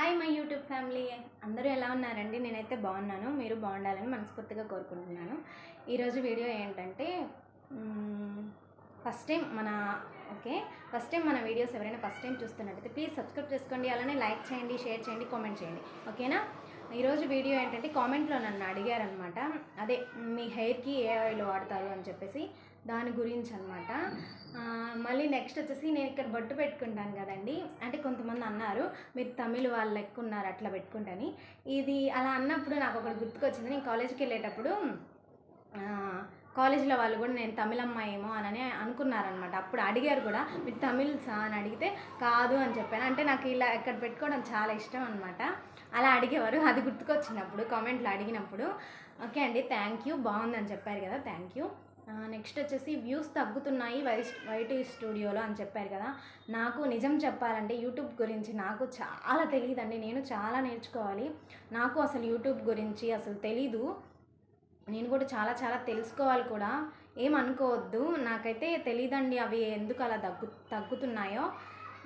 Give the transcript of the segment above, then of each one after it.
Hi my YouTube family. అందరూ ఎలా ఉన్నారండి? నేనైతే బాగున్నాను. మీరు బాగుండాలని మనస్ఫూర్తిగా కోరుకుంటున్నాను. ఈరోజు వీడియో ఏంటంటే ఫస్ట్ టైం మన ఓకే ఫస్ట్ టైం మన వీడియోస్ ఎవరైనా ఫస్ట్ టైం చూస్తున్నట్టయితే ప్లీజ్ సబ్స్క్రైబ్ చేసుకోండి. అలానే లైక్ చేయండి షేర్ చేయండి కామెంట్ చేయండి. ఓకేనా? ఈరోజు వీడియో ఏంటంటే కామెంట్లో నన్ను అడిగారనమాట. అదే మీ హెయిర్కి ఏ ఆయిల్ వాడతారు అని చెప్పేసి దాని గురించి అనమాట మళ్ళీ నెక్స్ట్ వచ్చేసి నేను ఇక్కడ బొట్టు పెట్టుకుంటాను కదండి. అంటే కొంతమంది అన్నారు మీరు తమిళ వాళ్ళు లెక్క ఉన్నారు అట్లా పెట్టుకుంటాని. ఇది అలా అన్నప్పుడు నాకు ఒకటి గుర్తుకొచ్చింది. నేను కాలేజీకి వెళ్ళేటప్పుడు కాలేజీలో వాళ్ళు కూడా నేను తమిళ అమ్మాయేమో అని అనుకున్నారనమాట. అప్పుడు అడిగారు కూడా మీరు తమిళ్సా అని అడిగితే కాదు అని చెప్పాను. అంటే నాకు ఇలా ఎక్కడ పెట్టుకోవడం చాలా ఇష్టం అనమాట. అలా అడిగేవారు. అది గుర్తుకొచ్చినప్పుడు కామెంట్లో అడిగినప్పుడు ఓకే అండి థ్యాంక్ యూ బాగుందని చెప్పారు కదా థ్యాంక్ యూ. నెక్స్ట్ వచ్చేసి వ్యూస్ తగ్గుతున్నాయి వై వైట్ స్టూడియోలో అని చెప్పారు కదా. నాకు నిజం చెప్పాలంటే యూట్యూబ్ గురించి నాకు చాలా తెలియదండి. నేను చాలా నేర్చుకోవాలి. నాకు అసలు యూట్యూబ్ గురించి అసలు తెలీదు. నేను కూడా చాలా చాలా తెలుసుకోవాలి కూడా. ఏమనుకోవద్దు నాకైతే తెలియదండి అవి ఎందుకు అలా తగ్గు తగ్గుతున్నాయో.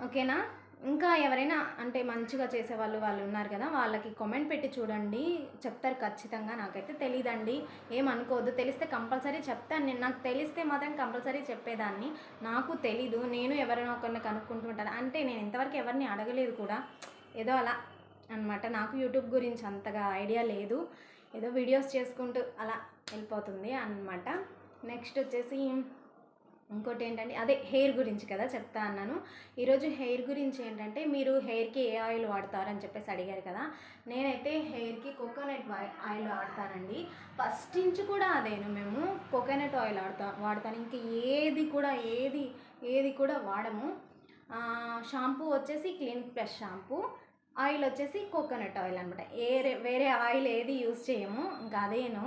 ఓకేనా? ఇంకా ఎవరైనా అంటే మంచిగా చేసేవాళ్ళు వాళ్ళు ఉన్నారు కదా వాళ్ళకి కామెంట్ పెట్టి చూడండి. చెప్తారు ఖచ్చితంగా. నాకైతే తెలియదండి ఏమనుకోవద్దు తెలిస్తే కంపల్సరీ చెప్తాను నేను. నాకు తెలిస్తే మాత్రం కంపల్సరీ చెప్పేదాన్ని. నాకు తెలీదు. నేను ఎవరైనా ఒకరిని కనుక్కుంటూ ఉంటాను. అంటే నేను ఇంతవరకు ఎవరిని అడగలేదు కూడా. ఏదో అలా అనమాట నాకు యూట్యూబ్ గురించి అంతగా ఐడియా లేదు. ఏదో వీడియోస్ చేసుకుంటూ అలా వెళ్ళిపోతుంది అన్నమాట. నెక్స్ట్ వచ్చేసి ఇంకోటి ఏంటంటే అదే హెయిర్ గురించి కదా చెప్తా అన్నాను. ఈరోజు హెయిర్ గురించి ఏంటంటే మీరు హెయిర్కి ఏ ఆయిల్ వాడతారని చెప్పేసి అడిగారు కదా. నేనైతే హెయిర్కి కోకోనట్ ఆయిల్ వాడతానండి. ఫస్ట్ నుంచి కూడా అదేను మేము. కోకోనట్ ఆయిల్ వాడతా వాడతాను. ఇంకా ఏది కూడా ఏది ఏది కూడా వాడము. షాంపూ వచ్చేసి క్లినిక్ ప్లస్ షాంపూ ఆయిల్ వచ్చేసి కోకోనట్ ఆయిల్ అనమాట ఏరే వేరే ఆయిల్ ఏది యూజ్ చేయము. ఇంకా అదేను.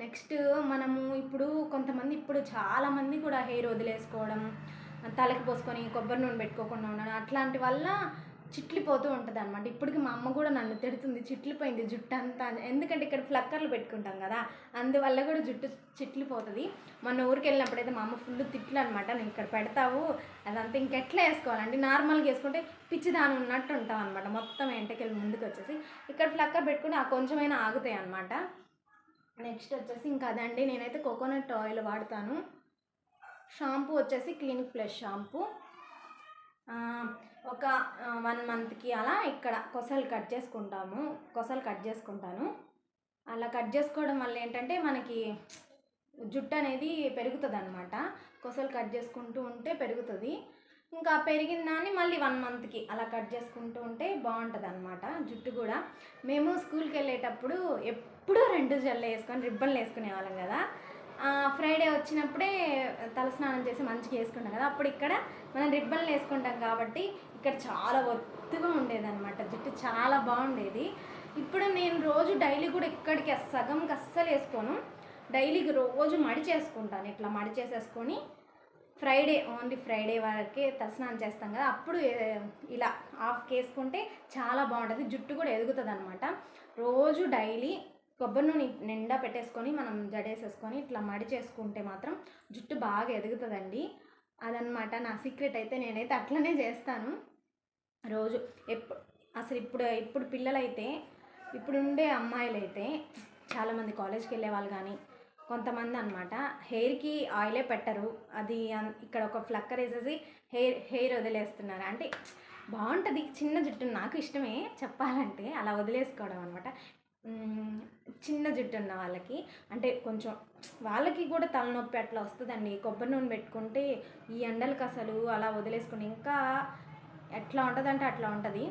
నెక్స్ట్ మనము ఇప్పుడు కొంతమంది ఇప్పుడు చాలామంది కూడా హెయిర్ వదిలేసుకోవడం తలకి పోసుకొని కొబ్బరి నూనె పెట్టుకోకుండా ఉండడం అట్లాంటి వల్ల చిట్లిపోతూ ఉంటుంది అనమాట ఇప్పటికి మా అమ్మ కూడా నన్ను తిడుతుంది చిట్లిపోయింది జుట్టు అంతా ఎందుకంటే ఇక్కడ ఫ్లక్కర్లు పెట్టుకుంటాం కదా అందువల్ల కూడా జుట్టు చిట్లిపోతుంది. మొన్న ఊరికి వెళ్ళినప్పుడు అయితే మా అమ్మ ఫుల్ తిట్లు అనమాట నేను ఇక్కడ పెడతావు అదంతా ఇంకెట్లా వేసుకోవాలండి? నార్మల్గా వేసుకుంటే పిచ్చి దాని ఉన్నట్టు ఉంటాం అనమాట మొత్తం ఎంటకెళ్ళి ముందుకు వచ్చేసి ఇక్కడ ఫ్లక్కర్ పెట్టుకుంటే ఆ కొంచెమైనా ఆగుతాయి అనమాట నెక్స్ట్ వచ్చేసి ఇంకా అదండి నేనైతే కోకోనట్ ఆయిల్ వాడతాను. షాంపూ వచ్చేసి క్లినిక్ ప్లస్ షాంపూ. ఒక వన్ మంత్కి అలా ఇక్కడ కొసలు కట్ చేసుకుంటాము. కొసలు కట్ చేసుకుంటాను. అలా కట్ చేసుకోవడం వల్ల ఏంటంటే మనకి జుట్టు అనేది పెరుగుతుంది అనమాట కొసలు కట్ చేసుకుంటూ ఉంటే పెరుగుతుంది. ఇంకా పెరిగిన దాన్ని మళ్ళీ వన్ మంత్కి అలా కట్ చేసుకుంటూ ఉంటే బాగుంటుంది అనమాట జుట్టు కూడా. మేము స్కూల్కి వెళ్ళేటప్పుడు ఎప్పుడూ రెండు జల్లు వేసుకొని రిబ్బన్లు వేసుకునే వాళ్ళం కదా. ఫ్రైడే వచ్చినప్పుడే తలస్నానం చేసి మంచిగా వేసుకుంటాం కదా అప్పుడు ఇక్కడ మనం రిబ్బన్లు వేసుకుంటాం కాబట్టి ఇక్కడ చాలా ఒత్తుగా ఉండేదన్నమాట జుట్టు చాలా బాగుండేది. ఇప్పుడు నేను రోజు డైలీ కూడా ఇక్కడికి సగంకి అస్సలు వేసుకోను. డైలీకి రోజు మడి చేసుకుంటాను ఇట్లా మడి చేసేసుకొని ఫ్రైడే ఓన్లీ ఫ్రైడే వరకే తలస్నానం చేస్తాం కదా అప్పుడు ఇలా హాఫ్ వేసుకుంటే చాలా బాగుంటుంది జుట్టు కూడా ఎదుగుతుంది అనమాట రోజు డైలీ కొబ్బరి నూనె నిండా పెట్టేసుకొని మనం జడేసేసుకొని ఇట్లా మడి చేసుకుంటే మాత్రం జుట్టు బాగా ఎదుగుతుందండి. అదనమాట నా సీక్రెట్ అయితే నేనైతే అట్లనే చేస్తాను. రోజు ఎప్పుడు అసలు ఇప్పుడు ఇప్పుడు పిల్లలైతే ఇప్పుడు ఉండే అమ్మాయిలు అయితే చాలామంది కాలేజ్కి వెళ్ళే వాళ్ళు కానీ కొంతమంది అనమాట హెయిర్కి ఆయిలే పెట్టరు. అది అన్- ఇక్కడ ఒక ఫ్లక్కర్ వేసేసి హెయిర్ హెయిర్ వదిలేస్తున్నారు. అంటే బాగుంటుంది చిన్న జుట్టు నాకు ఇష్టమే చెప్పాలంటే అలా వదిలేసుకోవడం అనమాట చిన్న జుట్టు ఉన్న వాళ్ళకి. అంటే కొంచెం వాళ్ళకి కూడా తలనొప్పి అట్లా వస్తుందండి. కొబ్బరి నూనె పెట్టుకుంటే ఈ ఎండలకు అసలు అలా వదిలేసుకుని ఇంకా ఎట్లా ఉంటుందంటే అట్లా ఉంటుంది.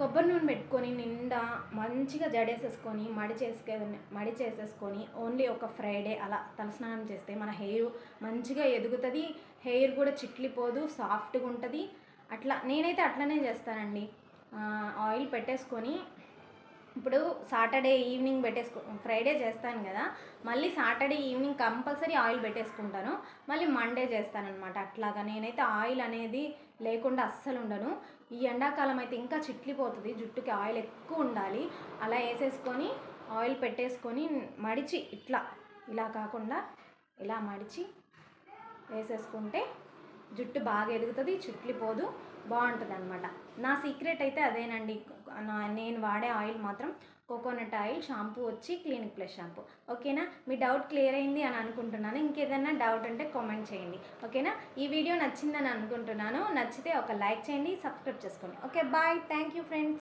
కొబ్బరి నూనె పెట్టుకొని నిండా మంచిగా జడేసేసుకొని మడి చేసుకే మడి చేసేసుకొని ఓన్లీ ఒక ఫ్రైడే అలా తలస్నానం చేస్తే మన హెయిర్ మంచిగా ఎదుగుతుంది. హెయిర్ కూడా చిట్లిపోదు సాఫ్ట్గా ఉంటుంది. అట్లా నేనైతే అట్లనే చేస్తానండి. ఆయిల్ పెట్టేసుకొని ఇప్పుడు సాటర్డే ఈవినింగ్ పెట్టేసుకో ఫ్రైడే చేస్తాను కదా మళ్ళీ సాటర్డే ఈవినింగ్ కంపల్సరీ ఆయిల్ పెట్టేసుకుంటాను మళ్ళీ మండే చేస్తానమాట అట్లాగా నేనైతే ఆయిల్ అనేది లేకుండా అస్సలు ఉండను. ఈ ఎండాకాలం అయితే ఇంకా చిట్లిపోతుంది జుట్టుకి ఆయిల్ ఎక్కువ ఉండాలి. అలా వేసేసుకొని ఆయిల్ పెట్టేసుకొని మడిచి ఇట్లా ఇలా కాకుండా ఇలా మడిచి వేసేసుకుంటే జుట్టు బాగా ఎదుగుతుంది చిట్లిపోదు బాగుంటుంది అనమాట నా సీక్రెట్ అయితే అదేనండి. నా నేను వాడే ఆయిల్ మాత్రం కోకోనట్ ఆయిల్ షాంపూ వచ్చి క్లినిక్ ప్లస్ షాంపూ. ఓకేనా? మీ డౌట్ క్లియర్ అయింది అని అనుకుంటున్నాను. ఇంకేదైనా డౌట్ ఉంటే కామెంట్ చేయండి. ఓకేనా? ఈ వీడియో నచ్చిందని అనుకుంటున్నాను. నచ్చితే ఒక లైక్ చేయండి సబ్స్క్రైబ్ చేసుకోండి. Okay bye. Thank you friends.